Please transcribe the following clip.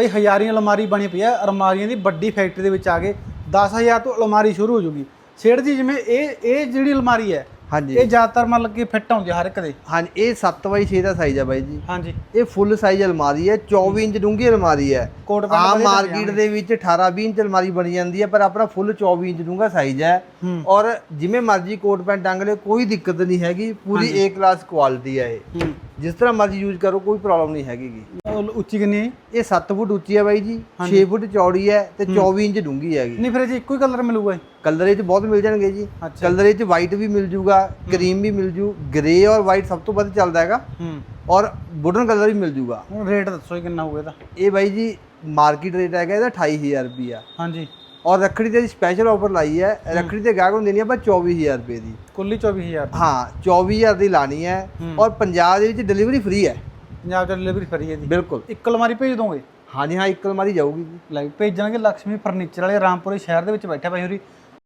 ਭਾਈ ਹਜ਼ਾਰੀਆਂ ਅਲਮਾਰੀ ਬਣੀ ਪਈ ਹੈ ਅਲਮਾਰੀਆਂ ਦੀ ਵੱਡੀ ਫੈਕਟਰੀ ਦੇ ਵਿੱਚ ਆ ਗਏ 10000 ਤੋਂ ਅਲਮਾਰੀ ਸ਼ੁਰੂ ਹੋ ਜੂਗੀ। ਸੇਠ ਜੀ ਜਿਵੇਂ ਇਹ ਇਹ ਜਿਹੜੀ ਅਲਮਾਰੀ ਹੈ ਹਾਂਜੀ। ਇਹ ਜ਼ਿਆਦਾਤਰ ਮਤਲਬ ਕਿ ਫਿੱਟ ਆਉਂਦੀ ਹੈ ਹਰ ਇੱਕ ਦੇ? ਹਾਂਜੀ ਇਹ 7x6 ਦਾ ਸਾਈਜ਼ ਹੈ ਬਾਈ ਜੀ। ਹਾਂਜੀ। ਇਹ ਫੁੱਲ ਸਾਈਜ਼ ਅਲਮਾਰੀ ਹੈ 24 ਇੰਚ ਡੂੰਘੀ ਅਲਮਾਰੀ ਹੈ। ਆਮ ਮਾਰਕੀਟ ਦੇ ਵਿੱਚ 18 20 ਇੰਚ ਅਲਮਾਰੀ ਬਣੀ ਜਾਂਦੀ ਹੈ ਪਰ ਆਪਣਾ ਫੁੱਲ 24 ਇੰਚ ਡੂੰਘਾ ਸਾਈਜ਼ ਹੈ। ਔਰ ਜਿਵੇਂ ਮਰਜ਼ੀ ਕੋਟ ਪੈਂਟ ਟੰਗ ਲਿਓ ਕੋਈ ਦਿੱਕਤ ਨਹੀਂ ਹੈਗੀ ਪੂਰੀ A ਕਲਾਸ ਕੁਆਲਿਟੀ ਹੈ ਇਹ। ਜਿਸ ਤਰ੍ਹਾਂ ਮਰਜ਼ੀ ਯੂਜ਼ ਕਰੋ ਕੋਈ ਪ੍ਰੋਬਲਮ ਨਹੀਂ ਹੈਗੀ ਉੱਚੀ ਕਿੰਨੀ ਹੈ? ਜੀ? ਇਹ 7 ਫੁੱਟ ਉੱਚੀ ਹੈ ਬਾਈ ਜੀ 6 ਫੁੱਟ ਚੌੜੀ ਹੈ ਤੇ 24 ਇੰਚ ਡੂੰਘੀ ਹੈਗੀ। ਨਹੀਂ ਫਿਰ 'ਚ ਇੱਕੋ ਹੀ ਕਲਰ ਮਿਲੂਗਾ? ਕਲਰ ਇਹ ਚ ਬਹੁਤ ਮਿਲ ਜਾਣਗੇ ਜੀ। ਕਲਰ ਇਹ ਚ ਵਾਈਟ ਵੀ ਮਿਲ ਜੂਗਾ ਕਰੀਮ ਵੀ ਮਿਲ ਜੂ ਗ੍ਰੇ ਔਰ ਵਾਈਟ ਸਭ ਤੋਂ ਵੱਧ ਚੱਲਦਾ ਹੈਗਾ। ਔਰ ਵੁਡਨ ਕਲਰ ਵੀ ਮਿਲ ਜੂਗਾ। ਰੇਟ ਦੱਸੋ ਜੀ ਕਿੰਨਾ ਹੋਊਗਾ ਇਹਦਾ? ਇਹ ਬਾਈ ਜੀ ਮਾਰਕੀਟ ਰੇਟ ਹੈਗਾ ਇਹਦਾ 28000 ਰੁਪਿਆ ਹਾਂਜੀ। ਔਰ ਰੱਖੜੀ ਤੇ ਸਪੈਸ਼ਲ ਆਫਰ ਲਾਈ ਹੈ। ਰੱਖੜੀ ਤੇ ਗਾਹਕ ਨੂੰ ਦੇਣੀ ਆਪਾਂ 24000 ਰੁਪਏ ਦੀ। ਕੁੱਲੀ 24000 ਹਾਂ 24000 ਦੀ ਲਾਣੀ ਹੈ। ਹੂੰ। ਔਰ ਪੰਜਾਬ ਦੇ ਵਿੱਚ ਡਿਲੀਵਰੀ ਫ੍ਰੀ ਹੈ। ਪੰਜਾਬ ਚ ਡਿਲੀਵਰੀ ਫਰੀ ਹੈ ਦੀ ਬਿਲਕੁਲ। ਇੱਕ ਅਲਮਾਰੀ ਭੇਜ ਦੋਗੇ? ਹਾਂਜੀ ਹਾਂ ਇੱਕ ਅਲਮਾਰੀ ਜਾਊਗੀ ਜੀ। ਲੈ ਭੇਜਣਗੇ ਲక్ష్ਮੀ ਫਰਨੀਚਰ ਵਾਲੇ ਰਾਮਪੁਰੇ ਸ਼ਹਿਰ ਦੇ ਵਿੱਚ ਬੈਠਾ ਭਾਈ ਹੋਰੀ